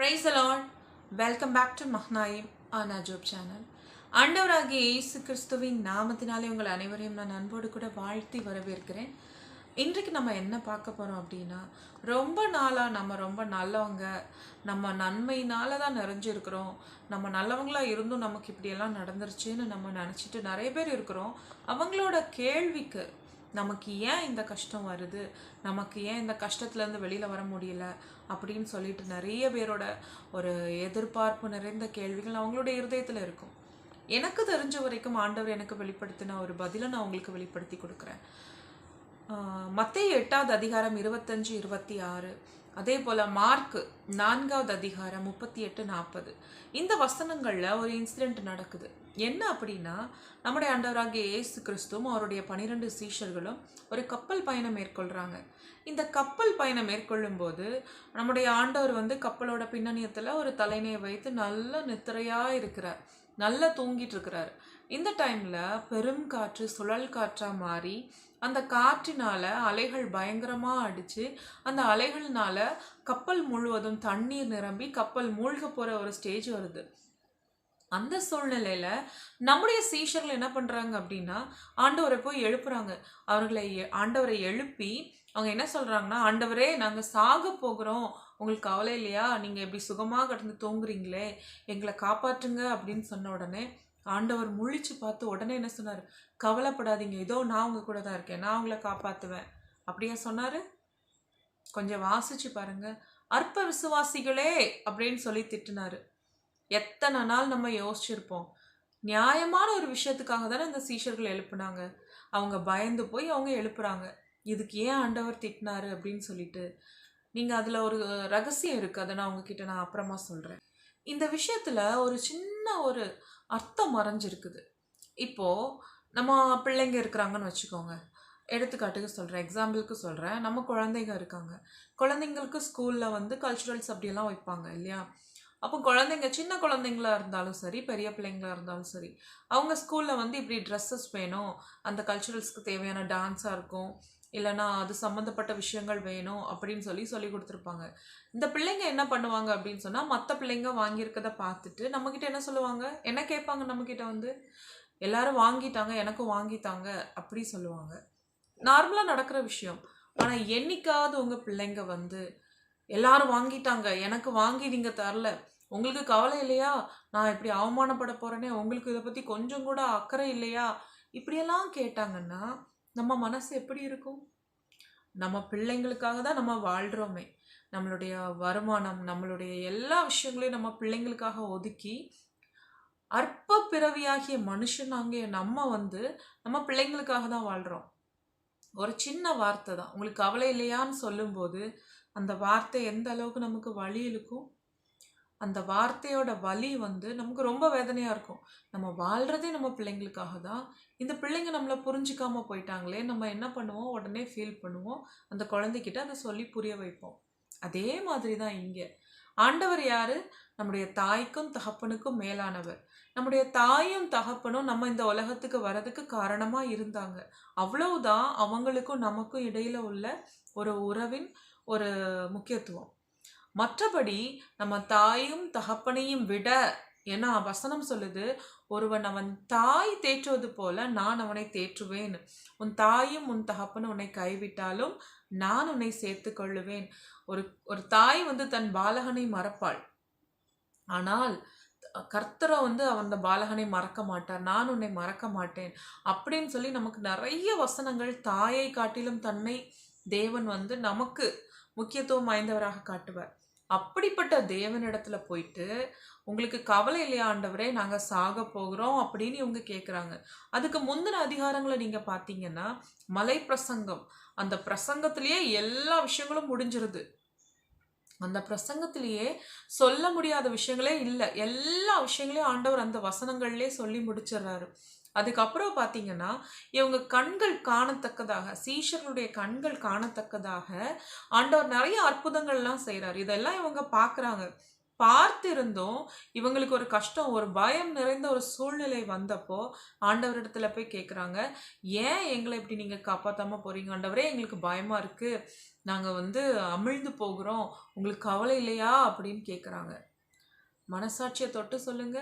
Price அலான் welcome back to Mahanaim ஆனா ஜோப் சேனல் ஆண்டவராகிய இயேசு கிறிஸ்துவின் நாமத்தினாலே உங்கள் அனைவரையும் நான் அன்போடு கூட வாழ்த்தி வரவேற்கிறேன். இன்றைக்கு நம்ம என்ன பார்க்க போகிறோம் அப்படின்னா ரொம்ப நாளாக நம்ம ரொம்ப நல்லவங்க நம்ம நன்மையினால தான் நிறைஞ்சிருக்கிறோம் நம்ம நல்லவங்களாக இருந்தும் நமக்கு இப்படியெல்லாம் நடந்துருச்சுன்னு நம்ம நினச்சிட்டு நிறைய பேர் இருக்கிறோம். அவங்களோட கேள்விக்கு நமக்கு ஏன் இந்த கஷ்டம் வருது? நமக்கு ஏன் இந்த கஷ்டத்துலேருந்து வெளியில் வர முடியல? அப்படின்னு சொல்லிட்டு நிறைய பேரோட ஒரு எதிர்பார்ப்பு நிறைந்த கேள்விகள் அவங்களோட இருதயத்தில் இருக்கும். எனக்கு தெரிஞ்ச வரைக்கும் ஆண்டவர் எனக்கு வெளிப்படுத்தின ஒரு பதிலை நான் உங்களுக்கு வெளிப்படுத்தி கொடுக்குறேன். மத்திய எட்டாவது அதிகாரம் இருபத்தஞ்சு இருபத்தி ஆறு. அதே போல் மார்க் நான்காவது அதிகாரம் முப்பத்தி எட்டு நாற்பது. இந்த வசனங்களில் ஒரு இன்சிடெண்ட் நடக்குது. என்ன அப்படின்னா நம்முடைய ஆண்டவராகிய இயேசு கிறிஸ்துவும் அவருடைய பனிரெண்டு சீஷர்களும் ஒரு கப்பல் பயணம் மேற்கொள்கிறாங்க இந்த கப்பல் பயணம் மேற்கொள்ளும் போது நம்முடைய ஆண்டவர் வந்து கப்பலோட பின்னணியத்தில் ஒரு தலைமையை வைத்து நல்ல நித்திரையாக இருக்கிறார். நல்லா தூங்கிட்டு இருக்கிறார். இந்த டைமில் பெரும் காற்று சுழல் காற்றாக மாறி அந்த காற்றினால அலைகள் பயங்கரமாக அடித்து அந்த அலைகள்னால கப்பல் முழுவதும் தண்ணீர் நிரம்பி கப்பல் மூழ்க போகிற ஒரு ஸ்டேஜ் வருது. அந்த சூழ்நிலையில நம்முடைய சீஷர்கள் என்ன பண்றாங்க அப்படின்னா ஆண்டவரை போய் எழுப்புறாங்க. அவர்களை ஆண்டவரை எழுப்பி அவங்க என்ன சொல்றாங்கன்னா ஆண்டவரே நாங்க சாக போகிறோம். உங்களுக்கு கவலை இல்லையா? நீங்க எப்படி சுகமாக கடந்து தூங்குறீங்களே. எங்களை காப்பாற்றுங்க அப்படின்னு சொன்ன உடனே ஆண்டவர் முழிச்சு பார்த்து உடனே என்ன சொன்னார்? கவலைப்படாதீங்க. இதோ நான் உங்கள் கூட தான் இருக்கேன். நான் உங்களை காப்பாற்றுவேன் அப்படியா சொன்னார். கொஞ்சம் வாசிச்சு பாருங்க. அற்ப விசுவாசிகளே! அப்படின்னு சொல்லி திட்டினாரு. எத்தனை நாள் நம்ம யோசிச்சிருப்போம். நியாயமான ஒரு விஷயத்துக்காக தானே இந்த சீஷர்கள் எழுப்புனாங்க. அவங்க பயந்து போய் அவங்க எழுப்புறாங்க. இதுக்கு ஏன் ஆண்டவர் திட்டினாரு? அப்படின்னு சொல்லிட்டு. நீங்கள் அதில் ஒரு ரகசியம் இருக்குது அதை நான் உங்ககிட்ட நான் அப்புறமா சொல்கிறேன் இந்த விஷயத்தில் ஒரு சின்ன ஒரு அர்த்தம் மறைஞ்சிருக்குது. இப்போது நம்ம பிள்ளைங்க இருக்கிறாங்கன்னு வச்சுக்கோங்க. எடுத்துக்காட்டுக்கு சொல்கிறேன் எக்ஸாம்பிளுக்கு சொல்கிறேன் நம்ம குழந்தைங்க இருக்காங்க. குழந்தைங்களுக்கு ஸ்கூலில் வந்து கல்ச்சுரல்ஸ் அப்படியெல்லாம் வைப்பாங்க இல்லையா? அப்போ குழந்தைங்க சின்ன குழந்தைங்களா இருந்தாலும் சரி பெரிய பிள்ளைங்களா இருந்தாலும் சரி அவங்க ஸ்கூலில் வந்து இப்படி ட்ரெஸ்ஸஸ் வேணும். அந்த கல்ச்சுரல்ஸ்க்கு தேவையான டான்ஸாக இருக்கும். இல்லைன்னா அது சம்மந்தப்பட்ட விஷயங்கள் வேணும் அப்படின்னு சொல்லி சொல்லி கொடுத்துருப்பாங்க. இந்த பிள்ளைங்க என்ன பண்ணுவாங்க அப்படின்னு சொன்னால் மற்ற பிள்ளைங்க வாங்கியிருக்கதை பார்த்துட்டு நம்மக்கிட்ட என்ன சொல்லுவாங்க? என்ன கேட்பாங்க நம்மக்கிட்ட வந்து? எல்லாரும் வாங்கிட்டாங்க எனக்கும் வாங்கித்தாங்க அப்படி சொல்லுவாங்க. நார்மலாக நடக்கிற விஷயம். ஆனால் என்னைக்காவது உங்கள் பிள்ளைங்க வந்து எல்லாரும் வாங்கிட்டாங்க எனக்கு வாங்கி நீங்கள் தரல உங்களுக்கு கவலை இல்லையா? நான் இப்படி அவமானப்பட போகிறேனே உங்களுக்கு இதை பற்றி கொஞ்சம் கூட அக்கறை இல்லையா? இப்படியெல்லாம் கேட்டாங்கன்னா நம்ம மனசு எப்படி இருக்கும்? நம்ம பிள்ளைங்களுக்காக தான் நம்ம வாழ்கிறோமே நம்மளுடைய வருமானம் நம்மளுடைய எல்லா விஷயங்களையும் நம்ம பிள்ளைங்களுக்காக ஒதுக்கி அற்ப பிறவியாகிய மனுஷனாகிய நம்ம வந்து நம்ம பிள்ளைங்களுக்காக தான் வாழ்கிறோம் ஒரு சின்ன வார்த்தை தான். உங்களுக்கு கவலை இல்லையான்னு சொல்லும்போது அந்த வார்த்தை எந்த அளவுக்கு நமக்கு வலி இழுக்கும்? அந்த வார்த்தையோட வலி வந்து நமக்கு ரொம்ப வேதனையாக இருக்கும். நம்ம வாழ்கிறதே நம்ம பிள்ளைங்களுக்காக தான். இந்த பிள்ளைங்க நம்மளை புரிஞ்சிக்காமல் போயிட்டாங்களே நம்ம என்ன பண்ணுவோம்? உடனே ஃபீல் பண்ணுவோம். அந்த குழந்தைக்கிட்ட அதை சொல்லி புரிய வைப்போம். அதே மாதிரி தான் இங்கே. ஆண்டவர் யார்? நம்முடைய தாய்க்கும் தகப்பனுக்கும் மேலானவர். நம்முடைய தாயும் தகப்பனும் நம்ம இந்த உலகத்துக்கு வரதுக்கு காரணமாக இருந்தாங்க. அவ்வளவுதான் அவங்களுக்கும் நமக்கும் இடையில் உள்ள ஒரு உறவின் ஒரு முக்கியத்துவம். மற்றபடி நம்ம தாயும் தகப்பனையும் விட ஏன்னா வசனம் சொல்லுது ஒருவன் அவன் தாய் தேற்றுவது போல நான் அவனை தேற்றுவேன். உன் தாயும் உன் தகப்பனும் உன்னை கைவிட்டாலும் நான் உன்னை சேர்த்து கொள்ளுவேன். ஒரு ஒரு தாய் வந்து தன் பாலகனை மறப்பாள். ஆனால் கர்த்தரை வந்து அந்த பாலகனை மறக்க மாட்டார் நான் உன்னை மறக்க மாட்டேன் அப்படின்னு சொல்லி நமக்கு நிறைய வசனங்கள் தாயை காட்டிலும் தன்னை தேவன் வந்து நமக்கு முக்கியத்துவம் வாய்ந்தவராக காட்டுவார். அப்படிப்பட்ட தேவனிடத்துல போயிட்டு உங்களுக்கு கவலை இல்லையா ஆண்டவரே நாங்கள் சாக போகிறோம் அப்படின்னு இவங்க கேட்குறாங்க அதுக்கு முந்தின அதிகாரங்களை நீங்கள் பார்த்தீங்கன்னா மலை பிரசங்கம் அந்த பிரசங்கத்திலேயே எல்லா விஷயங்களும் முடிஞ்சிருது. அந்த பிரசங்கத்திலேயே சொல்ல முடியாத விஷயங்களே இல்லை. எல்லா விஷயங்களையும் ஆண்டவர் அந்த வசனங்கள்லேயே சொல்லி முடிச்சிடுறாரு அதுக்கப்புறம் பார்த்தீங்கன்னா இவங்க கண்கள் காணத்தக்கதாக சீஷர்களுடைய கண்கள் காணத்தக்கதாக ஆண்டவர் நிறைய அற்புதங்கள்லாம் செய்கிறார் இதெல்லாம் இவங்க பார்க்குறாங்க பார்த்திருந்தும் இவங்களுக்கு ஒரு கஷ்டம் ஒரு பயம் நிறைந்த ஒரு சூழ்நிலை வந்தப்போ ஆண்டவரிடத்துல போய் கேட்குறாங்க ஏன் எங்களை இப்படி நீங்கள் காப்பாற்றாம போகிறீங்க ஆண்டவரே எங்களுக்கு பயமாக இருக்குது நாங்கள் வந்து அமிழ்ந்து போகிறோம். உங்களுக்கு கவலை இல்லையா? அப்படின்னு கேட்குறாங்க மனசாட்சியை தொட்டு சொல்லுங்க.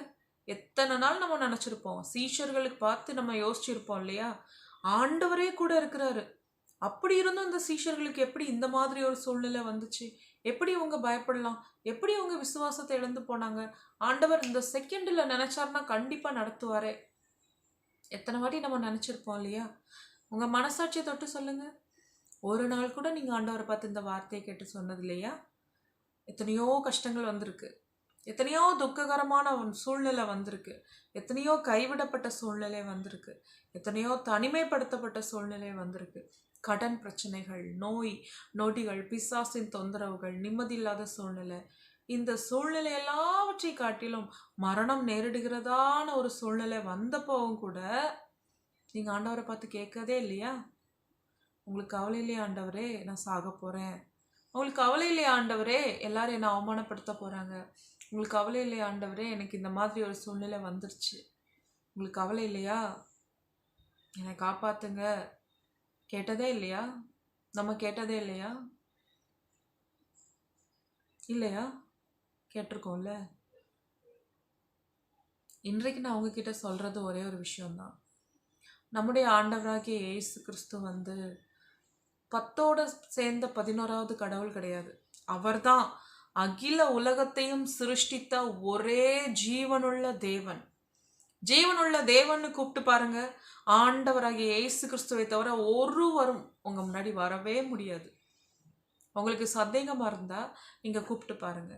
எத்தனை நாள் நம்ம நினச்சிருப்போம்? சீஷர்களுக்கு பார்த்து நம்ம யோசிச்சிருப்போம் இல்லையா? ஆண்டவரே கூட இருக்கிறாரு. அப்படி இருந்தும் இந்த சீஷர்களுக்கு எப்படி இந்த மாதிரி ஒரு சூழ்நிலை வந்துச்சு? எப்படி இவங்க பயப்படலாம்? எப்படி அவங்க விசுவாசத்தை இழந்து போனாங்க? ஆண்டவர் இந்த செகண்டில் நினச்சாருன்னா கண்டிப்பாக நடத்துவாரே. எத்தனை வாட்டி நம்ம நினச்சிருப்போம் இல்லையா? உங்கள் மனசாட்சியை தொட்டு சொல்லுங்கள் ஒரு நாள் கூட நீங்கள் ஆண்டவரை பார்த்து இந்த வார்த்தையை கேட்டு சொன்னது இல்லையா? எத்தனையோ கஷ்டங்கள் வந்திருக்கு. எத்தனையோ துக்ககரமான சூழ்நிலை வந்திருக்கு. எத்தனையோ கைவிடப்பட்ட சூழ்நிலை வந்திருக்கு. எத்தனையோ தனிமைப்படுத்தப்பட்ட சூழ்நிலை வந்திருக்கு. கடன் பிரச்சனைகள் நோய் நொடிகள் பிசாசின் தொந்தரவுகள் நிம்மதியில்லாத சூழ்நிலை. இந்த சூழ்நிலை எல்லாவற்றை காட்டிலும் மரணம் நேரிடுகிறதான ஒரு சூழ்நிலை வந்தப்பவும் கூட நீங்கள் ஆண்டவரை பார்த்து கேட்கதே இல்லையா? உங்களுக்கு கவலை இல்லையா ஆண்டவரே? நான் சாக போகிறேன் உங்களுக்கு கவலை இல்லையா ஆண்டவரே? எல்லாரும் என்னை அவமானப்படுத்த போகிறாங்க உங்களுக்கு கவலை இல்லையா ஆண்டவரே? எனக்கு இந்த மாதிரி ஒரு சூழ்நிலை வந்துருச்சு. உங்களுக்கு கவலை இல்லையா? என்னை காப்பாற்றுங்க கேட்டதே இல்லையா? நம்ம கேட்டதே இல்லையா? இல்லையா? கேட்டிருக்கோம்ல. இன்றைக்கு நான் உங்ககிட்ட சொல்கிறது ஒரே ஒரு விஷயந்தான் நம்முடைய ஆண்டவராகிய இயேசு கிறிஸ்து வந்து பத்தோடு சேர்ந்த பதினோராவது கடவுள் கிடையாது. அவர்தான் அகில உலகத்தையும் சிருஷ்டித்த ஒரே ஜீவனுள்ள தேவன். ஜீவனுள்ள தேவன்னு கூப்பிட்டு பாருங்க. ஆண்டவராகிய இயேசு கிறிஸ்துவை தவிர ஒருவரும் உங்கள் முன்னாடி வரவே முடியாது. உங்களுக்கு சந்தேகமாக இருந்தால் நீங்கள் கூப்பிட்டு பாருங்க.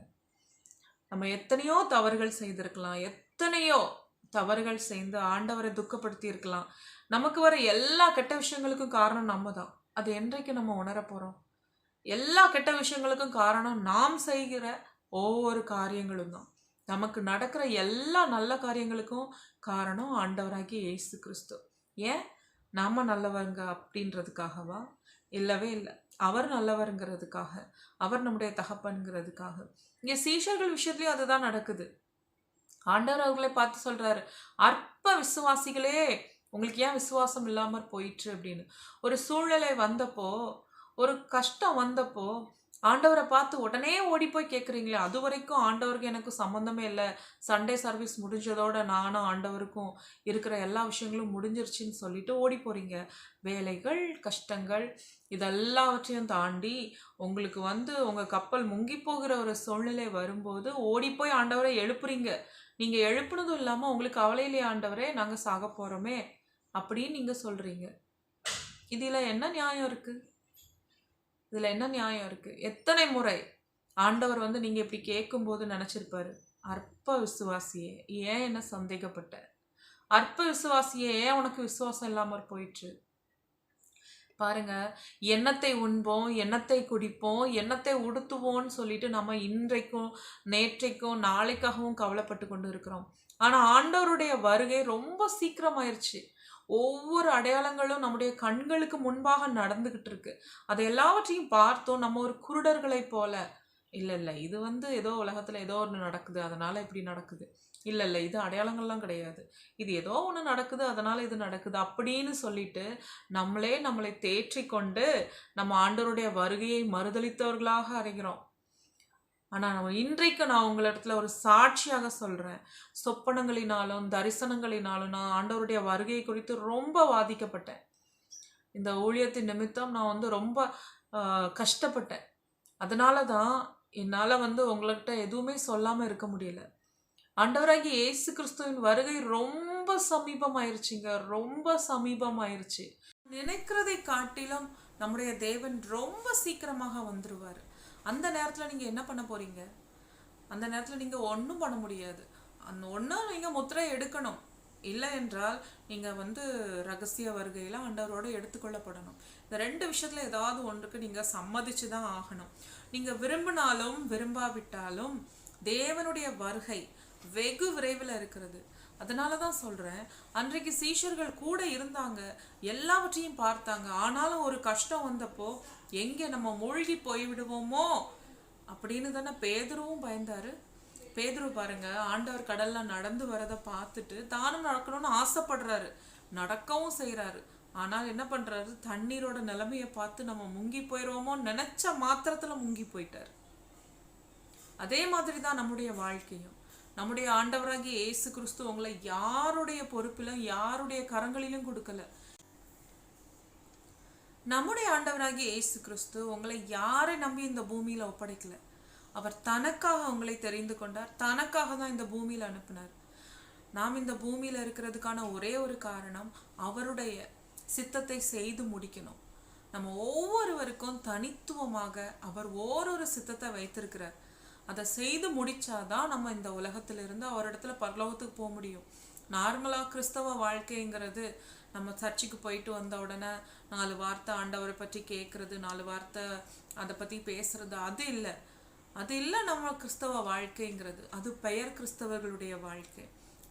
நம்ம எத்தனையோ தவறுகள் செய்திருக்கலாம். எத்தனையோ தவறுகள் செய்து ஆண்டவரை துக்கப்படுத்தி இருக்கலாம். நமக்கு வர எல்லா கெட்ட விஷயங்களுக்கும் காரணம் நம்ம தான் அது என்றைக்கு நம்ம உணர போகிறோம் எல்லா கெட்ட விஷயங்களுக்கும் காரணம் நாம் செய்கிற ஒவ்வொரு காரியங்களும் தான் நமக்கு நடக்கிற எல்லா நல்ல காரியங்களுக்கும் காரணம் ஆண்டவராகி ஏசு கிறிஸ்து. ஏன்? நாம் நல்லவங்க அப்படின்றதுக்காகவா? இல்லவே இல்லை. அவர் நல்லவருங்கிறதுக்காக. அவர் நம்முடைய தகப்பனுங்கிறதுக்காக. இங்கே சீஷர்கள் விஷயத்துலேயும் அதுதான் நடக்குது. ஆண்டவர் அவர்களை பார்த்து சொல்கிறாரு அற்ப விசுவாசிகளே உங்களுக்கு ஏன் விசுவாசம் இல்லாமல் போயிட்டு அப்படின்னு. ஒரு சூழ்நிலை வந்தப்போ ஒரு கஷ்டம் வந்தப்போ ஆண்டவரை பார்த்து உடனே ஓடி போய் கேட்குறீங்களே அது வரைக்கும் ஆண்டவருக்கு எனக்கு சம்மந்தமே இல்லை. சண்டே சர்வீஸ் முடிஞ்சதோட நானும் ஆண்டவருக்கும் இருக்கிற எல்லா விஷயங்களும் முடிஞ்சிருச்சுன்னு சொல்லிட்டு ஓடி போகிறீங்க வேலைகள் கஷ்டங்கள் இதெல்லாவற்றையும் தாண்டி உங்களுக்கு வந்து உங்கள் கப்பல் முங்கி போகிற ஒரு சூழ்நிலை வரும்போது ஓடி போய் ஆண்டவரை எழுப்புறீங்க. நீங்கள் எழுப்புனதும் இல்லாமல் உங்களுக்கு கவலையிலே ஆண்டவரே நாங்கள் சாக போகிறோமே அப்படின்னு நீங்கள் சொல்கிறீங்க இதில் என்ன நியாயம் இருக்குது இதில் என்ன நியாயம் இருக்குது எத்தனை முறை ஆண்டவர் வந்து நீங்கள் இப்படி கேட்கும்போது நினச்சிருப்பாரு? அற்ப விசுவாசியே ஏன் என்ன சந்தேகப்பட்ட? அற்ப விசுவாசியே ஏன் உனக்கு விசுவாசம் இல்லாமல் போயிற்று? பாருங்க எண்ணத்தை உண்போம் எண்ணத்தை குடிப்போம் எண்ணத்தை உடுத்துவோம்னு சொல்லிட்டு நம்ம இன்றைக்கும் நேற்றைக்கும் நாளைக்காகவும் கவலைப்பட்டு கொண்டு இருக்கிறோம். ஆனால் ஆண்டவருடைய வருகை ரொம்ப சீக்கிரமாயிருச்சு. ஒவ்வொரு அடையாளங்களும் நம்முடைய கண்களுக்கு முன்பாக நடந்துக்கிட்டு இருக்கு அதை எல்லாவற்றையும் பார்த்தோம். நம்ம ஒரு குருடர்களை போல. இல்லை இல்லை இது வந்து ஏதோ உலகத்தில் ஏதோ ஒன்று நடக்குது. அதனால் இப்படி நடக்குது. இல்லை இல்லை இது அடையாளங்கள்லாம் கிடையாது. இது ஏதோ ஒன்று நடக்குது. அதனால் இது நடக்குது அப்படின்னு சொல்லிட்டு நம்மளே நம்மளை தேற்றி கொண்டு நம்ம ஆண்டவருடைய வருகையை மறுதளித்தவர்களாக அறிகிறோம். ஆனால் நம்ம இன்றைக்கு நான் உங்களிடத்துல ஒரு சாட்சியாக சொல்கிறேன் சொப்பனங்களினாலும் தரிசனங்களினாலும் நான் ஆண்டவருடைய வருகை குறித்து ரொம்ப வாதிக்கப்பட்டேன். இந்த ஊழியத்தின் நிமித்தம் நான் வந்து ரொம்ப கஷ்டப்பட்டேன். அதனால தான் என்னால் வந்து உங்கள்கிட்ட எதுவுமே சொல்லாமல் இருக்க முடியல. ஆண்டவராகி இயேசு கிறிஸ்துவின் வருகை ரொம்ப சமீபமாயிருச்சுங்க. ரொம்ப சமீபமாயிருச்சு. நினைக்கிறதை காட்டிலும் நம்முடைய தேவன் ரொம்ப சீக்கிரமாக வந்துடுவார் அந்த நேரத்தில் நீங்கள் என்ன பண்ண போகிறீங்க அந்த நேரத்தில் நீங்கள் ஒன்றும் பண்ண முடியாது. அந்த ஒன்று நீங்கள் முத்திரை எடுக்கணும். இல்லை என்றால் நீங்கள் வந்து ரகசிய வருகையில் ஆண்டவரோட எடுத்துக்கொள்ளப்படணும். இந்த ரெண்டு விஷயத்தில் ஏதாவது ஒன்றுக்கு நீங்கள் சம்மதிச்சு தான் ஆகணும். நீங்கள் விரும்பினாலும் விரும்பாவிட்டாலும் தேவனுடைய வருகை வெகு விரைவில் இருக்கிறது. அதனால தான் சொல்கிறேன் அன்றைக்கு சீஷர்கள் கூட இருந்தாங்க. எல்லாவற்றையும் பார்த்தாங்க. ஆனாலும் ஒரு கஷ்டம் வந்தப்போ எங்கே நம்ம மூழ்கி போய்விடுவோமோ அப்படின்னு தானே பேதுருவும் பயந்தாரு. பேதுரு பாருங்க ஆண்டவர் கடல்ல நடந்து வரதை பார்த்துட்டு தானும் நடக்கணும்னு ஆசைப்படுறாரு. நடக்கவும் செய்கிறாரு ஆனால் என்ன பண்ணுறாரு தண்ணீரோட நிலைமையை பார்த்து நம்ம முங்கி போயிடுவோமோ நினச்ச மாத்திரத்தில் முங்கி போயிட்டார். அதே மாதிரி தான் நம்முடைய வாழ்க்கையும். நம்முடைய ஆண்டவராகிய இயேசு கிறிஸ்து உங்களை யாருடைய பொறுப்பிலும் யாருடைய கரங்களிலும் கொடுக்கல. நம்முடைய ஆண்டவராகிய இயேசு கிறிஸ்து உங்களை யாரை நம்பி இந்த பூமியில ஒப்படைக்கல? அவர் தனக்காக உங்களை தெரிந்து கொண்டார். தனக்காக தான் இந்த பூமியில அனுப்பினார். நாம் இந்த பூமியில இருக்கிறதுக்கான ஒரே ஒரு காரணம் அவருடைய சித்தத்தை செய்து முடிக்கணும். நம்ம ஒவ்வொருவருக்கும் தனித்துவமாக அவர் ஓரொரு சித்தத்தை வைத்திருக்கிறார். அதை செய்து முடிச்சாதான் நம்ம இந்த உலகத்திலிருந்து அவரிடத்துல பரலோகத்துக்கு போக முடியும். நார்மலாக கிறிஸ்தவ வாழ்க்கைங்கிறது நம்ம சர்ச்சுக்கு போயிட்டு வந்த உடனே நாலு வார்த்தை ஆண்டவரை பற்றி கேட்குறது நாலு வார்த்தை அதை பற்றி பேசுறது அது இல்லை. அது இல்லை நம்ம கிறிஸ்தவ வாழ்க்கைங்கிறது. அது பெயர் கிறிஸ்தவர்களுடைய வாழ்க்கை.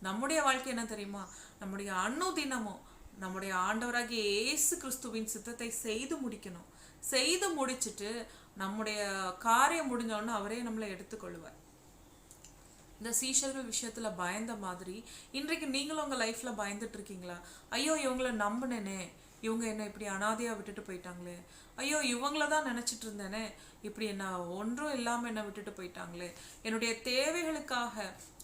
நம்முடைய வாழ்க்கை என்ன தெரியுமா? நம்முடைய அன்னுதினமும் நம்முடைய ஆண்டவராகிய இயேசு கிறிஸ்துவின் சித்தத்தை செய்து முடிக்கணும். செய்து முடிச்சுட்டு நம்முடைய காரியம் முடிஞ்சோடனே அவரே நம்மளை எடுத்துக்கொள்வார். இந்த சீஷர்கள் விஷயத்துல பயந்த மாதிரி இன்றைக்கு நீங்களும் உங்க லைஃப்ல பயந்துட்டு இருக்கீங்களா ஐயோ இவங்கள நம்பினேனே இவங்க என்ன இப்படி அனாதையா விட்டுட்டு போயிட்டாங்களே. ஐயோ இவங்கள தான் நினைச்சிட்டு இருந்தேனே இப்படி என்ன ஒன்றும் இல்லாம என்ன விட்டுட்டு போயிட்டாங்களே. என்னுடைய தேவைகளுக்காக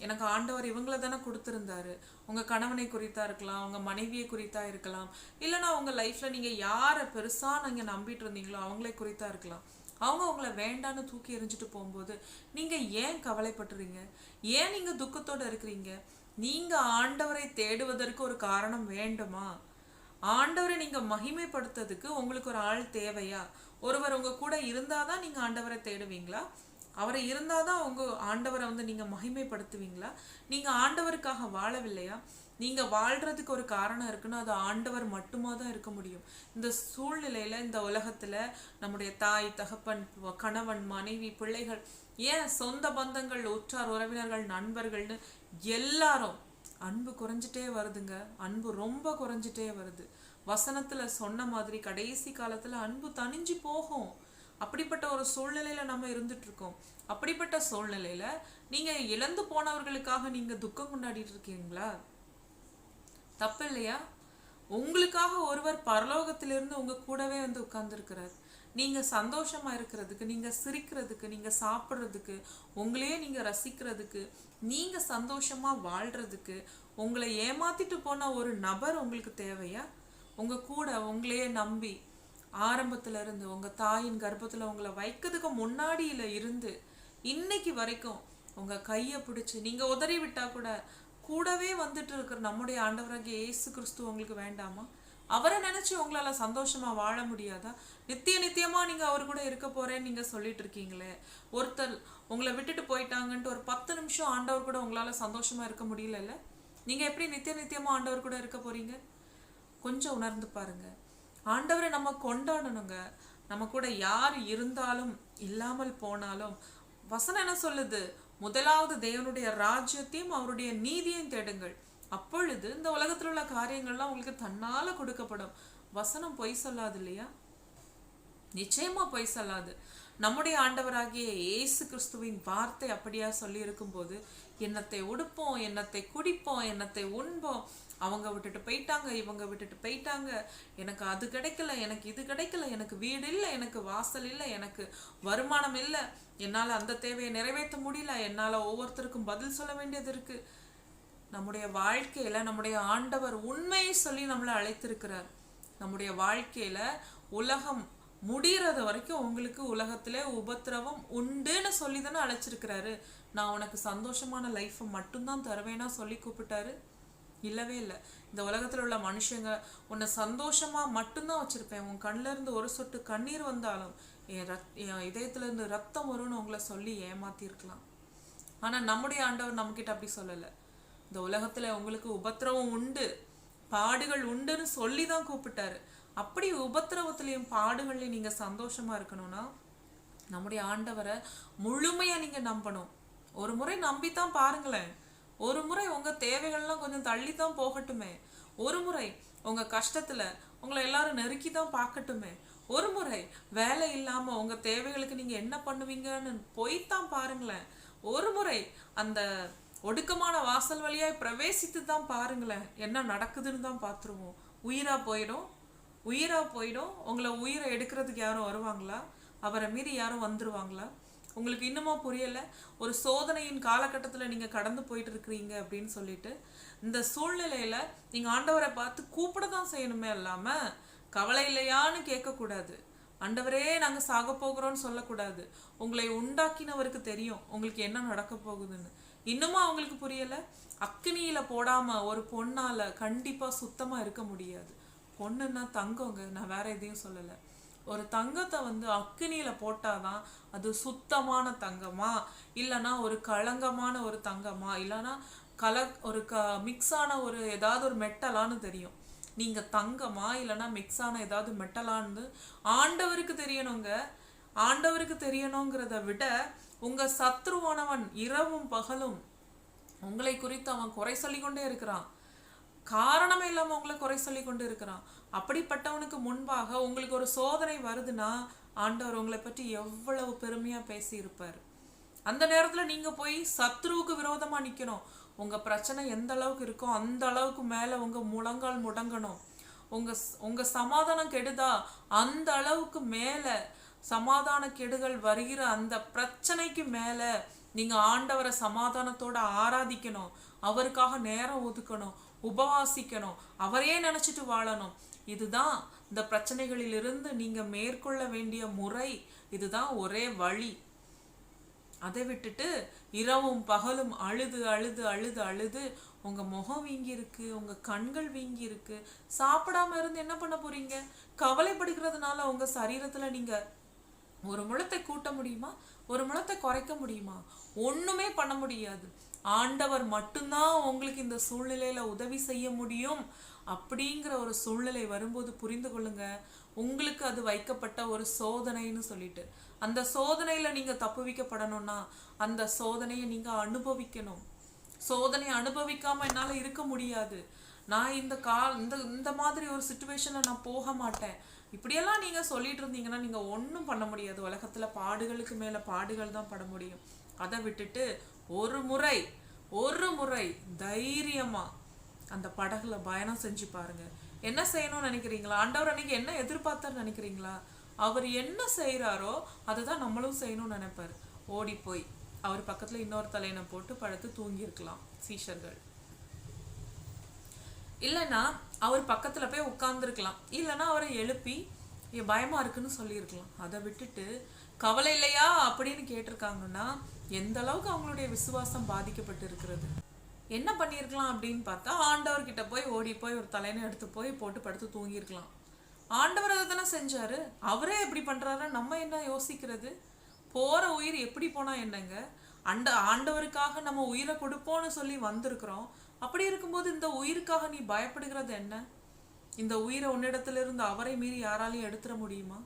எனக்கு ஆண்டவர் இவங்கள தானே கொடுத்துருந்தாரு. உங்க கணவனை குறித்தா இருக்கலாம் உங்க மனைவியை குறித்தா இருக்கலாம். இல்லைனா உங்க லைஃப்ல நீங்க யாரை பெருசாக நீங்கள் நம்பிட்டு இருந்தீங்களோ அவங்களே குறித்தா இருக்கலாம். அவங்க உங்களை வேண்டான்னு தூக்கி எறிஞ்சிட்டு போகும்போது நீங்க ஏன் கவலைப்படுறீங்க ஏன் நீங்க துக்கத்தோட இருக்கிறீங்க? நீங்க ஆண்டவரை தேடுவதற்கு ஒரு காரணம் வேண்டுமா? ஆண்டவரை நீங்க மகிமைப்படுத்துறதுக்கு உங்களுக்கு ஒரு ஆள் தேவையா? ஒருவர் உங்க கூட இருந்தாதான் நீங்க ஆண்டவரை தேடுவீங்களா? அவரை இருந்தாதான் உங்கள் ஆண்டவரை வந்து நீங்க மகிமைப்படுத்துவீங்களா? நீங்க ஆண்டவருக்காக வாழவில்லையா? நீங்க வாழ்றதுக்கு ஒரு காரணம் இருக்குன்னா அது ஆண்டவர் மட்டுமா தான் இருக்க முடியும். இந்த சூழ்நிலையில இந்த உலகத்துல நம்முடைய தாய் தகப்பன் கணவன் மனைவி பிள்ளைகள் ஏன் சொந்த பந்தங்கள் உற்றார் உறவினர்கள் நண்பர்கள்னு எல்லாரும் அன்பு குறைஞ்சிட்டே வருதுங்க. அன்பு ரொம்ப குறைஞ்சிட்டே வருது. வசனத்துல சொன்ன மாதிரி கடைசி காலத்துல அன்பு தனிஞ்சு போகும். அப்படிப்பட்ட ஒரு சூழ்நிலையில நம்ம இருந்துட்டு இருக்கோம் அப்படிப்பட்ட சூழ்நிலையில நீங்க இழந்து போனவர்களுக்காக நீங்க துக்கம் கொண்டாடிட்டு இருக்கீங்களா தப்பு இல்லையா உங்களுக்காக ஒருவர் பரலோகத்திலிருந்து உங்க கூடவே வந்து உட்கார்ந்துருக்கிறார். நீங்கள் சந்தோஷமா இருக்கிறதுக்கு நீங்கள் சிரிக்கிறதுக்கு நீங்கள் சாப்பிட்றதுக்கு உங்களையே நீங்கள் ரசிக்கிறதுக்கு நீங்கள் சந்தோஷமா வாழ்கிறதுக்கு உங்களை ஏமாத்திட்டு போன ஒரு நபர் உங்களுக்கு தேவையா? உங்க கூட உங்களையே நம்பி ஆரம்பத்துல இருந்து தாயின் கர்ப்பத்தில் உங்களை வைக்கிறதுக்கு முன்னாடியில் இருந்து இன்னைக்கு வரைக்கும் உங்கள் கையை பிடிச்சி நீங்கள் உதறி விட்டால் கூட கூடவே வந்துட்டு இருக்கிற நம்முடைய ஆண்டவராகிய இயேசு கிறிஸ்து உங்களுக்கு வேண்டாமா? அவரை நினைச்சு உங்களால சந்தோஷமா வாழ முடியாதா? நித்திய நித்தியமா நீங்க அவர் கூட இருக்க போறேன்னு நீங்க சொல்லிட்டு இருக்கீங்களே. ஒருத்தர் உங்களை விட்டுட்டு போயிட்டாங்கன்ட்டு ஒரு பத்து நிமிஷம் ஆண்டவர் கூட உங்களால சந்தோஷமா இருக்க முடியலல்ல? நீங்க எப்படி நித்திய நித்தியமா ஆண்டவர் கூட இருக்க போறீங்க? கொஞ்சம் உணர்ந்து பாருங்க. ஆண்டவரை நம்ம கொண்டாடணுங்க. நம்ம கூட யார் இருந்தாலும் இல்லாமல் போனாலும் வசனம் என்ன சொல்லுது? முதலாவது தேவனுடைய ராஜ்யத்தையும் அவருடைய நீதியையும் தேடுங்கள். அப்பொழுது இந்த உலகத்தில் உள்ள காரியங்கள்லாம் உங்களுக்கு தன்னால கொடுக்கப்படும். வசனம் பொய் சொல்லாது இல்லையா? நிச்சயமா பொய் சொல்லாது. நம்முடைய ஆண்டவராகிய இயேசு கிறிஸ்துவின் வார்த்தை அப்படியா சொல்லி இருக்கும்போது என்னத்தை உடுப்போம் என்னத்தை குடிப்போம் என்னத்தை உண்போம் அவங்க விட்டுட்டு போயிட்டாங்க இவங்க விட்டுட்டு போயிட்டாங்க. எனக்கு அது கிடைக்கல எனக்கு இது கிடைக்கல எனக்கு வீடு இல்லை எனக்கு வாசல் இல்லை எனக்கு வருமானம் இல்லை. என்னால் அந்த தேவையை நிறைவேற்ற முடியல. என்னால் ஒவ்வொருத்தருக்கும் பதில் சொல்ல வேண்டியது இருக்குது நம்முடைய வாழ்க்கையில் நம்முடைய ஆண்டவர் உண்மையை சொல்லி நம்மளை அழைத்திருக்கிறார். நம்முடைய வாழ்க்கையில் உலகம் முடியறது வரைக்கும் உங்களுக்கு உலகத்திலே உபத்திரவம் உண்டுன்னு சொல்லி தானே அழைச்சிருக்கிறாரு. நான் உனக்கு சந்தோஷமான லைஃப்பை மட்டும்தான் தருவேனா சொல்லி கூப்பிட்டாரு. இல்லவே இல்லை. இந்த உலகத்தில் உள்ள மனுஷங்க உன்னை சந்தோஷமா மட்டும்தான் வச்சுருப்பேன். உன் கண்ணுல இருந்து ஒரு சொட்டு கண்ணீர் வந்தாலும் என் ரத் என் இதயத்துல இருந்து ரத்தம் வரும்னு உங்களை சொல்லி ஏமாத்திருக்கலாம். ஆனால் நம்முடைய ஆண்டவர் நம்மக்கிட்ட அப்படி சொல்லலை. இந்த உலகத்துல உங்களுக்கு உபத்திரவம் உண்டு. பாடுகள் உண்டுன்னு சொல்லி தான் கூப்பிட்டாரு. அப்படி உபத்திரவத்திலையும் பாடுகள்லையும் நீங்கள் சந்தோஷமா இருக்கணும்னா நம்முடைய ஆண்டவரை முழுமையாக நீங்கள் நம்பணும். ஒரு முறை நம்பித்தான் பாருங்களேன். ஒரு முறை உங்க தேவைகள்லாம் கொஞ்சம் தள்ளி தான் போகட்டுமே. ஒரு முறை உங்க கஷ்டத்துல உங்களை எல்லாரும் நெருக்கி தான் பார்க்கட்டுமே. ஒரு முறை வேலை இல்லாம உங்க தேவைகளுக்கு நீங்க என்ன பண்ணுவீங்கன்னு போய்த்தான் பாருங்களேன். ஒரு முறை அந்த ஒடுக்கமான வாசல் வழியாய் பிரவேசித்து தான் பாருங்களேன். என்ன நடக்குதுன்னு தான் பார்த்துருவோம். உயிரா போயிடும். உயிரா போயிடும். உங்களை உயிரை எடுக்கிறதுக்கு யாரும் வருவாங்களா? அவரை மீறி யாரும் வந்துருவாங்களா? உங்களுக்கு இன்னுமா புரியலை? ஒரு சோதனையின் காலகட்டத்தில் நீங்கள் கடந்து போயிட்டு இருக்கிறீங்க அப்படின்னு சொல்லிட்டு இந்த சூழ்நிலையில் நீங்கள் ஆண்டவரை பார்த்து கூப்பிட தான் செய்யணுமே இல்லாமல் கவலை இல்லையான்னு கேட்கக்கூடாது. ஆண்டவரே நாங்கள் சாக போகிறோம்னு சொல்லக்கூடாது. உங்களை உண்டாக்கினவருக்கு தெரியும் உங்களுக்கு என்ன நடக்க போகுதுன்னு. இன்னுமா அவங்களுக்கு புரியலை? அக்னியில் போடாமல் ஒரு பொண்ணால் கண்டிப்பாக சுத்தமாக இருக்க முடியாது. பொண்ணுன்னா தங்கங்க நான் வேற எதையும் சொல்லலை. ஒரு தங்கத்தை வந்து அக்னியில போட்டாதான் அது சுத்தமான தங்கமா? இல்லைன்னா ஒரு களங்கமான ஒரு தங்கமா? இல்லைன்னா கல ஒரு க மிக்ஸான ஒரு ஏதாவது ஒரு மெட்டலான்னு தெரியும். நீங்க தங்கமா? இல்லைன்னா மிக்ஸான ஏதாவது மெட்டலான்னு ஆண்டவருக்கு தெரியணுங்க. ஆண்டவருக்கு தெரியணுங்கிறத விட உங்க சத்ருவானவன் இரவும் பகலும் உங்களை குறித்து அவன் குறை சொல்லி கொண்டே இருக்கிறான். காரணமே இல்லாம உங்களை குறை சொல்லி கொண்டு இருக்கிறான். அப்படிப்பட்டவனுக்கு முன்பாக உங்களுக்கு ஒரு சோதனை வருதுன்னா ஆண்டவர் உங்களை பற்றி எவ்வளவு பெருமையா பேசியிருப்பார். அந்த நேரத்துல நீங்க போய் சத்ருவுக்கு விரோதமா நிக்கணும். உங்க பிரச்சனை எந்த அளவுக்கு இருக்கோ அந்த அளவுக்கு மேல உங்க முழங்கால் முடங்கணும். உங்க உங்கள் உங்க சமாதானம் கெடுதா? அந்த அளவுக்கு மேல சமாதான கெடுகள் வருகிற அந்த பிரச்சனைக்கு மேல நீங்க ஆண்டவரை சமாதானத்தோட ஆராதிக்கணும். அவருக்காக நேரம் ஒதுக்கணும் உபவாசிக்கணும். அவரையே நினச்சிட்டு வாழணும். இதுதான் இந்த பிரச்சனைகளிலிருந்து நீங்க மேற்கொள்ள வேண்டிய முறை. இதுதான் ஒரே வழி. அதை விட்டுட்டு இரவும் பகலும் அழுது அழுது அழுது அழுது உங்க முகம் வீங்கி இருக்கு உங்க கண்கள் வீங்கி இருக்கு சாப்பிடாம இருந்து என்ன பண்ண போறீங்க? கவலைப்படுகிறதுனால உங்க சரீரத்துல நீங்க ஒரு முழத்தை கூட்ட முடியுமா? ஒரு முழத்தை குறைக்க முடியுமா? ஒண்ணுமே பண்ண முடியாது. ஆண்டவர் மட்டும்தான் உங்களுக்கு இந்த சூழ்நிலையில உதவி செய்ய முடியும். அப்படிங்கிற ஒரு சூழ்நிலை வரும்போது புரிந்து கொள்ளுங்க. உங்களுக்கு அது வைக்கப்பட்ட ஒரு சோதனைன்னு சொல்லிட்டு. அந்த சோதனையில நீங்க தப்புவிக்கப்படணும்னா அந்த சோதனையை நீங்க அனுபவிக்கணும். சோதனை அனுபவிக்காம என்னால இருக்க முடியாது. நான் இந்த கா இந்த இந்த மாதிரி ஒரு சுச்சுவேஷன்ல நான் போக மாட்டேன். இப்படியெல்லாம் நீங்க சொல்லிட்டு இருந்தீங்கன்னா நீங்க ஒன்றும் பண்ண முடியாது. உலகத்துல பாடுகளுக்கு மேல பாடுகள் தான் பட முடியும். அதை விட்டுட்டு ஒரு முறை ஒரு முறை தைரியமா அந்த படகுல பயணம் செஞ்சு பாருங்க. என்ன செய்யணும்னு நினைக்கிறீங்களா? ஆண்டவர் அன்னைக்கு என்ன எதிர்பார்த்தார் நினைக்கிறீங்களா? அவர் என்ன செய்யறாரோ அதை தான் நம்மளும் செய்யணும்னு நினைப்பாரு. ஓடி போய் அவர் பக்கத்துல இன்னொரு தலையனை போட்டு படுத்து தூங்கியிருக்கலாம் சீஷர்கள். இல்லைன்னா அவர் பக்கத்துல போய் உட்கார்ந்துருக்கலாம். இல்லைன்னா அவரை எழுப்பி பயமா இருக்குன்னு சொல்லியிருக்கலாம். அதை விட்டுட்டு கவலை இல்லையா? அப்படின்னு கேட்டிருக்காங்கன்னா எந்த அளவுக்கு அவங்களுடைய விசுவாசம் பாதிக்கப்பட்டு இருக்கிறது என்ன பண்ணியிருக்கலாம் அப்படின்னு பார்த்தா ஆண்டவர்கிட்ட போய் ஓடி போய் ஒரு தலையணை எடுத்து போய் போட்டு படுத்து தூங்கியிருக்கலாம் ஆண்டவர் அதை தானே செஞ்சார்? அவரே எப்படி பண்ணுறாரு நம்ம என்ன யோசிக்கிறது? போகிற உயிர் எப்படி போனால் என்னங்க? அண்ட ஆண்டவருக்காக நம்ம உயிரை கொடுப்போம்னு சொல்லி வந்திருக்கிறோம். அப்படி இருக்கும்போது இந்த உயிருக்காக நீ பயப்படுகிறது என்ன? இந்த உயிரை உன்னிடத்துல இருந்து அவரை மீறி யாராலையும் எடுத்துட முடியுமா?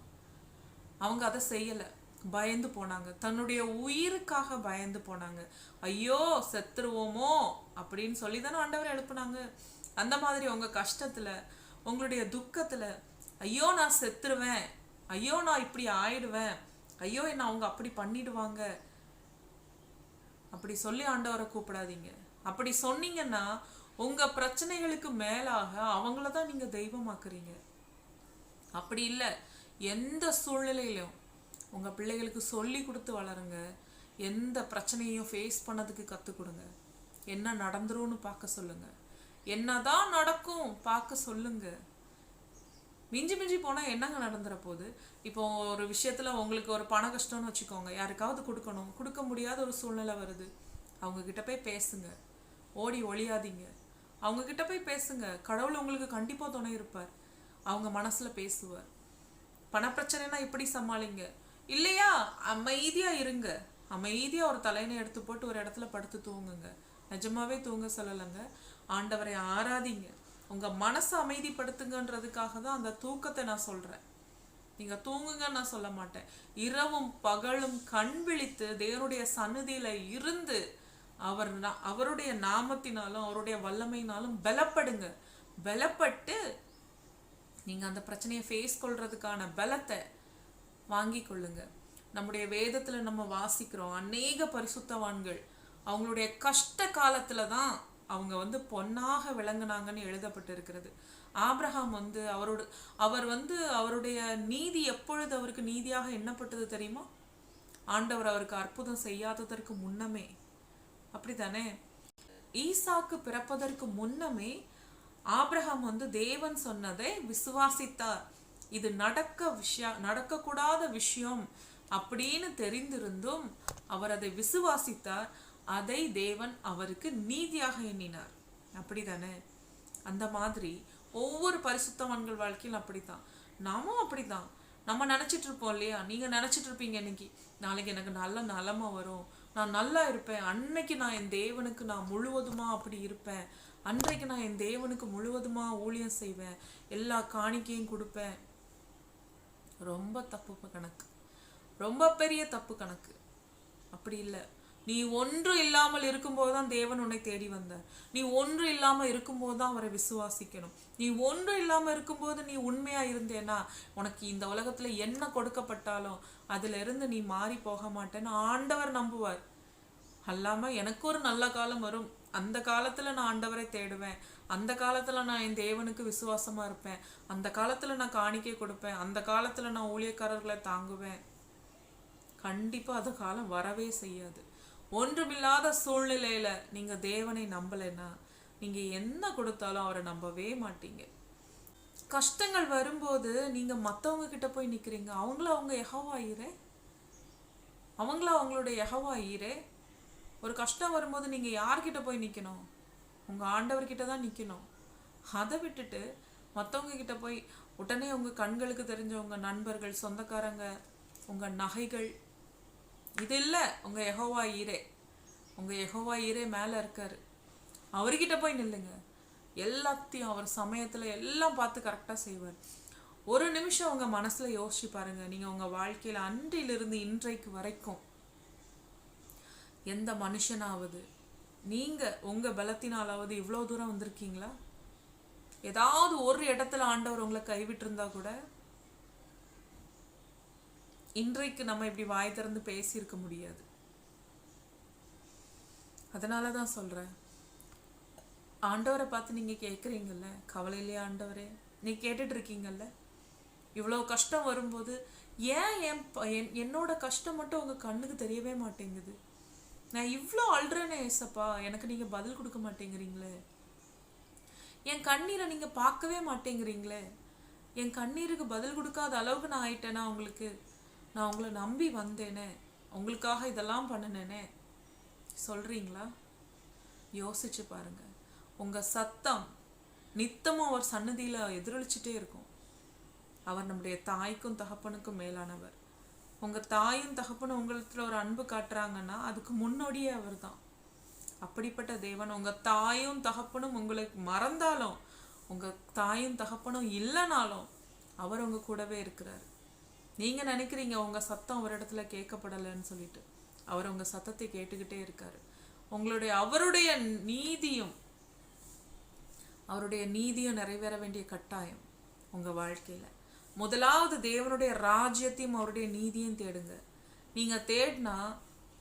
அவங்க அதை செய்யலை. பயந்து போனாங்க. தன்னுடைய உயிருக்காக பயந்து போனாங்க. ஐயோ செத்துருவோமோ? அப்படின்னு சொல்லி தானே ஆண்டவர் எழுப்புனாங்க. அந்த மாதிரி உங்க கஷ்டத்துல உங்களுடைய துக்கத்துல ஐயோ நான் செத்துருவேன். ஐயோ நான் இப்படி ஆயிடுவேன். ஐயோ என்ன அவங்க அப்படி பண்ணிடுவாங்க? அப்படி சொல்லி ஆண்டவரை கூப்பிடாதீங்க. அப்படி சொன்னீங்கன்னா உங்க பிரச்சனைகளுக்கு மேலாக அவங்கள தான் நீங்க தெய்வமாக்குறீங்க. அப்படி இல்லை. எந்த சூழ்நிலையிலும் உங்கள் பிள்ளைகளுக்கு சொல்லி கொடுத்து வளருங்க. எந்த பிரச்சனையும் ஃபேஸ் பண்ணதுக்கு கற்றுக் கொடுங்க. என்ன நடந்துரும்னு பார்க்க சொல்லுங்க. என்னதான் நடக்கும் பார்க்க சொல்லுங்க. மிஞ்சி மிஞ்சி போனால் என்னங்க நடந்துற போகுது? இப்போ ஒரு விஷயத்தில் உங்களுக்கு ஒரு பண கஷ்டம்னு வச்சுக்கோங்க. யாருக்காவது கொடுக்கணும். கொடுக்க முடியாத ஒரு சூழ்நிலை வருது. அவங்கக்கிட்ட போய் பேசுங்க. ஓடி ஒழியாதீங்க. அவங்கக்கிட்ட போய் பேசுங்க. கடவுள் உங்களுக்கு கண்டிப்பாக துணை இருப்பார். அவங்க மனசில் பேசுவார். பணப்பிரச்சனைனா இப்படி சமாளிங்க. இல்லையா? அமைதியாக இருங்க. அமைதியாக ஒரு தலையணை எடுத்து போட்டு ஒரு இடத்துல படுத்து தூங்குங்க. நிஜமாவே தூங்க சொல்லலைங்க. ஆண்டவரை ஆராதிங்க. உங்கள் மனசை அமைதிப்படுத்துங்கன்றதுக்காக தான் அந்த தூக்கத்தை நான் சொல்கிறேன் நீங்கள் தூங்குங்கன்னு நான் சொல்ல மாட்டேன். இரவும் பகலும் கண் விழித்து தேவனுடைய சன்னதியில் இருந்து அவர் அவருடைய நாமத்தினாலும் அவருடைய வல்லமையினாலும் பலப்படுங்க. பலப்பட்டு நீங்கள் அந்த பிரச்சனையை ஃபேஸ் கொள்றதுக்கான பலத்தை வாங்கி கொள்ளுங்க. நம்முடைய வேதத்தில் நம்ம வாசிக்கிறோம். அநேக பரிசுத்தவான்கள் அவங்களுடைய கஷ்ட காலத்தில் தான் அவங்க வந்து பொன்னாக விளங்குனாங்கன்னு எழுதப்பட்டிருக்கிறது. ஆப்ரஹாம் வந்து அவரோட அவர் வந்து அவருடைய நீதி எப்பொழுது அவருக்கு நீதியாக எண்ணப்பட்டது தெரியுமா? ஆண்டவர் அவருக்கு அற்புதம் செய்யாததற்கு முன்னமே. அப்படித்தானே? ஈசாக்கு பிறப்பதற்கு முன்னமே ஆப்ரஹாம் வந்து தேவன் சொன்னதை விசுவாசித்தார். இது நடக்க விஷயம் நடக்கக்கூடாத விஷயம் அப்படின்னு தெரிந்திருந்தும் அவர் அதை விசுவாசித்தார். அதை தேவன் அவருக்கு நீதியாக எண்ணினார். அப்படிதானே? அந்த மாதிரி ஒவ்வொரு பரிசுத்தவான்கள் வாழ்க்கையில் அப்படித்தான். நாமும் அப்படிதான் நம்ம நினச்சிட்டு இருப்போம் இல்லையா? நீங்கள் நினச்சிட்டு இருப்பீங்க இன்னைக்கு. நாளைக்கு எனக்கு நல்ல நலமாக வரும். நான் நல்லா இருப்பேன். அன்னைக்கு நான் என் தேவனுக்கு நான் முழுவதுமாக அப்படி இருப்பேன். அன்றைக்கு நான் என் தேவனுக்கு முழுவதுமாக ஊழியம் செய்வேன். எல்லா காணிக்கையும் கொடுப்பேன். ரொம்ப தப்பு கணக்கு. ரொம்ப பெரிய தப்பு கணக்கு. அப்படி இல்லை. நீ ஒன்று இல்லாமல் இருக்கும்போது தான் தேவன் உன்னை தேடி வந்தார். நீ ஒன்று இல்லாமல் இருக்கும்போது தான் அவரை விசுவாசிக்கணும். நீ ஒன்று இல்லாமல் இருக்கும்போது நீ உண்மையாக இருந்தேன்னா உனக்கு இந்த உலகத்தில் என்ன கொடுக்கப்பட்டாலும் அதிலிருந்து நீ மாறி போக மாட்டேன்னு ஆண்டவர் நம்புவார். அல்லாமல் எனக்கு ஒரு நல்ல காலம் வரும். அந்த காலத்தில் நான் ஆண்டவரை தேடுவேன். அந்த காலத்தில் நான் என் தேவனுக்கு விசுவாசமாக இருப்பேன். அந்த காலத்தில் நான் காணிக்கை கொடுப்பேன். அந்த காலத்தில் நான் ஊழியக்காரர்களை தாங்குவேன். கண்டிப்பாக அது காலம் வரவே செய்யாது. ஒன்றுமில்லாத சூழ்நிலையில் நீங்கள் தேவனை நம்பலைன்னா நீங்கள் என்ன கொடுத்தாலும் அவரை நம்பவே மாட்டீங்க. கஷ்டங்கள் வரும்போது நீங்கள் மற்றவங்க கிட்ட போய் நிற்கிறீங்க அவங்கள அவங்க எகவா ஈரே? அவங்கள அவங்களுடைய எகவா ஈரே? ஒரு கஷ்டம் வரும்போது நீங்கள் யார்கிட்ட போய் நிற்கணும் உங்கள் ஆண்டவர்கிட்ட தான் நிற்கணும் அதை விட்டுட்டு மற்றவங்க கிட்ட போய் உடனே உங்கள் கண்களுக்கு தெரிஞ்சவங்க நண்பர்கள் சொந்தக்காரங்க உங்கள் நகைகள் இது இல்லை. உங்கள் எகோவா ஈரே. உங்கள் எகோவா ஈரே மேலே இருக்கார். அவர்கிட்ட போய் நில்லுங்க. எல்லாத்தையும் அவர் சமயத்தில் எல்லாம் பார்த்து கரெக்டாக செய்வார். ஒரு நிமிஷம் உங்கள் மனசில் யோசிச்சு பாருங்கள் நீங்கள் உங்கள் வாழ்க்கையில் அன்றிலிருந்து இன்றைக்கு வரைக்கும் எந்த மனுஷனாவது நீங்கள் உங்கள் பலத்தினாலாவது இவ்வளோ தூரம் வந்திருக்கீங்களா? ஏதாவது ஒரு இடத்துல ஆண்டவர் உங்களை கைவிட்டிருந்தா கூட இன்றைக்கு நம்ம இப்படி வாய் திறந்து பேசியிருக்க முடியாது. அதனால தான் சொல்கிறேன் ஆண்டவரை பார்த்து நீங்கள் கேட்குறீங்கல்ல கவலையிலேயே ஆண்டவரே? நீ கேட்டுட்ருக்கீங்கல்ல இவ்வளோ கஷ்டம் வரும்போது ஏன் என் ப- என்- என்னோட கஷ்டம் மட்டும் உங்கள் கண்ணுக்கு தெரியவே மாட்டேங்குது? நான் இவ்வளோ அழுறேனே ஏசப்பா. எனக்கு நீங்கள் பதில் கொடுக்க மாட்டேங்கிறீங்களே. என் கண்ணீரை நீங்கள் பார்க்கவே மாட்டேங்கிறீங்களே. என் கண்ணீருக்கு பதில் கொடுக்காத அளவுக்கு நான் ஆயிட்டேனா உங்களுக்கு? நான் உங்களை நம்பி வந்தேனே. உங்களுக்காக இதெல்லாம் பண்ணினேனே. சொல்கிறீங்களா யோசிச்சு பாருங்க. உங்கள் சத்தம் நித்தமும் அவர் சன்னதியில் எதிரொலிச்சிட்டே இருக்கும். அவர் நம்முடைய தாய்க்கும் தகப்பனுக்கும் மேலானவர். உங்கள் தாயும் தகப்பனும் உங்களத்தில் ஒரு அன்பு காட்டுறாங்கன்னா அதுக்கு முன்னோடியே அவர்தான். அப்படிப்பட்ட தேவன் உங்கள் தாயும் தகப்பனும் உங்களுக்கு மறந்தாலும் உங்கள் தாயும் தகப்பனும் இல்லைனாலும் அவர் உங்கள் கூடவே இருக்கிறார். நீங்கள் நினைக்கிறீங்க உங்கள் சத்தம் ஒரு இடத்துல கேட்கப்படலைன்னு சொல்லிட்டு. அவர் உங்கள் சத்தத்தை கேட்டுக்கிட்டே இருக்கார். உங்களுடைய அவருடைய நீதியும் அவருடைய நீதியும் நிறைவேற வேண்டிய கட்டாயம் உங்கள் வாழ்க்கையில். முதலாவது தேவனுடைய ராஜ்யத்தையும் அவருடைய நீதியும் தேடுங்க. நீங்கள் தேடினா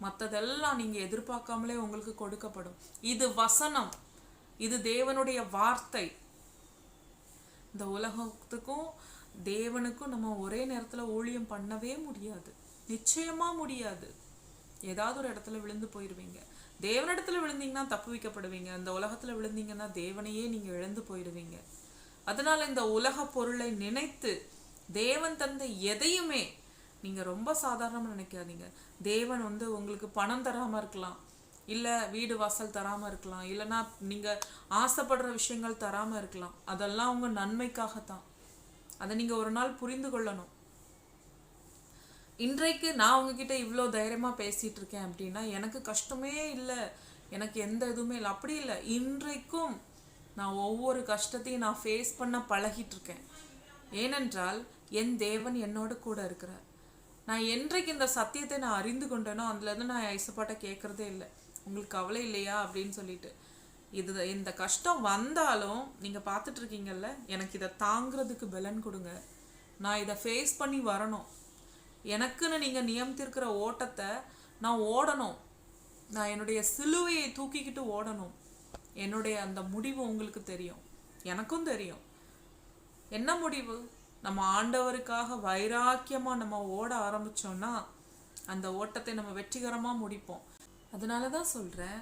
மற்றதெல்லாம் நீங்கள் எதிர்பார்க்காமலே உங்களுக்கு கொடுக்கப்படும். இது வசனம். இது தேவனுடைய வார்த்தை. இந்த உலகத்துக்கும் தேவனுக்கும் நம்ம ஒரே நேரத்தில் ஊழியம் பண்ணவே முடியாது. நிச்சயமாக முடியாது. ஏதாவது ஒரு இடத்துல விழுந்து போயிடுவீங்க தேவனிடத்துல விழுந்தீங்கன்னா தப்பு வைக்கப்படுவீங்க. இந்த உலகத்தில் விழுந்தீங்கன்னா தேவனையே நீங்கள் இழந்து போயிடுவீங்க அதனால் இந்த உலக பொருளை நினைத்து தேவன் தந்த எதையுமே நீங்கள் ரொம்ப சாதாரணமாக நினைக்காதீங்க. தேவன் வந்து உங்களுக்கு பணம் தராமல் இருக்கலாம். இல்லை வீடு வாசல் தராமல் இருக்கலாம். இல்லைன்னா நீங்கள் ஆசைப்படுற விஷயங்கள் தராமல் இருக்கலாம். அதெல்லாம் உங்கள் நன்மைக்காகத்தான். அதை நீங்கள் ஒரு நாள் புரிந்து கொள்ளணும். இன்றைக்கு நான் உங்ககிட்ட இவ்வளோ தைரியமாக பேசிகிட்டு இருக்கேன் அப்படின்னா எனக்கு கஷ்டமே இல்லை. எனக்கு எந்த இதுவுமே இல்லை. அப்படி இல்லை. இன்றைக்கும் நான் ஒவ்வொரு கஷ்டத்தையும் நான் ஃபேஸ் பண்ண பழகிட்டு இருக்கேன். ஏனென்றால் என் தேவன் என்னோட கூட இருக்கிறார். நான் என்றைக்கு இந்த சத்தியத்தை நான் அறிந்து கொண்டேனோ அதுலேருந்து நான் ஐசப்பாட்டை கேட்குறதே இல்லை. உங்களுக்கு கவலை இல்லையா? அப்படின்னு சொல்லிட்டு. இது இந்த கஷ்டம் வந்தாலும் நீங்கள் பார்த்துட்ருக்கீங்கல்ல எனக்கு இதை தாங்கிறதுக்கு பலன் கொடுங்க. நான் இதை ஃபேஸ் பண்ணி வரணும். எனக்குன்னு நீங்கள் நியமித்திருக்கிற ஓட்டத்தை நான் ஓடணும். நான் என்னுடைய சிலுவையை தூக்கிக்கிட்டு ஓடணும். என்னுடைய அந்த முடிவு உங்களுக்கு தெரியும். எனக்கும் தெரியும். என்ன முடிவு? நம்ம ஆண்டவருக்காக வைராக்கியமாக நம்ம ஓட ஆரம்பிச்சோம்னா அந்த ஓட்டத்தை நம்ம வெற்றிகரமாக முடிப்போம். அதனால தான் சொல்கிறேன்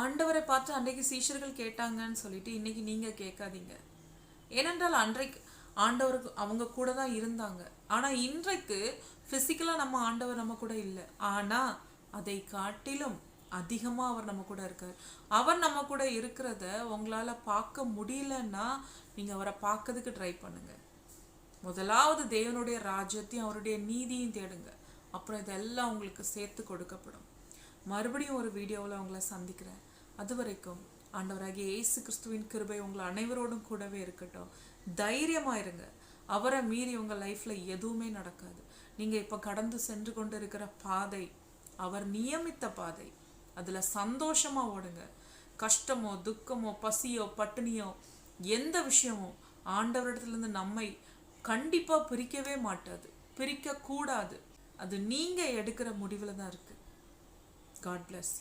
ஆண்டவரை பார்த்து அன்றைக்கு சீஷர்கள் கேட்டாங்கன்னு சொல்லிட்டு இன்றைக்கி நீங்கள் கேட்காதீங்க. ஏனென்றால் அன்றைக்கு ஆண்டவருக்கு அவங்க கூட தான் இருந்தாங்க. ஆனால் இன்றைக்கு ஃபிசிக்கலாக நம்ம ஆண்டவர் நம்ம கூட இல்லை. ஆனால் அதை காட்டிலும் அதிகமாக அவர் நம்ம கூட இருக்கார். அவர் நம்ம கூட இருக்கிறத உங்களால் பார்க்க முடியலன்னா நீங்கள் அவரை பார்க்கறதுக்கு ட்ரை பண்ணுங்க. முதலாவது தேவனுடைய ராஜ்யத்தையும் அவருடைய நீதியும் தேடுங்க. அப்புறம் இதெல்லாம் உங்களுக்கு சேர்த்து கொடுக்கப்படும். மறுபடியும் ஒரு வீடியோவில் உங்களை சந்திக்கிறேன். அது வரைக்கும் ஆண்டவராகிய இயேசு கிறிஸ்துவின் கிருபை உங்கள் அனைவரோடும் கூடவே இருக்கட்டும். தைரியமாக இருங்க. அவரை மீறி உங்கள் லைஃப்பில் எதுவுமே நடக்காது. நீங்கள் இப்போ கடந்து சென்று கொண்டு இருக்கிற பாதை அவர் நியமித்த பாதை அதில் சந்தோஷமாக ஓடுங்க. கஷ்டமோ துக்கமோ பசியோ பட்டினியோ எந்த விஷயமோ ஆண்டவரிடத்துலேருந்து நம்மை கண்டிப்பாக பிரிக்கவே மாட்டாது. பிரிக்கக்கூடாது. அது நீங்கள் எடுக்கிற முடிவில் தான் இருக்குது காட் பிளஸ்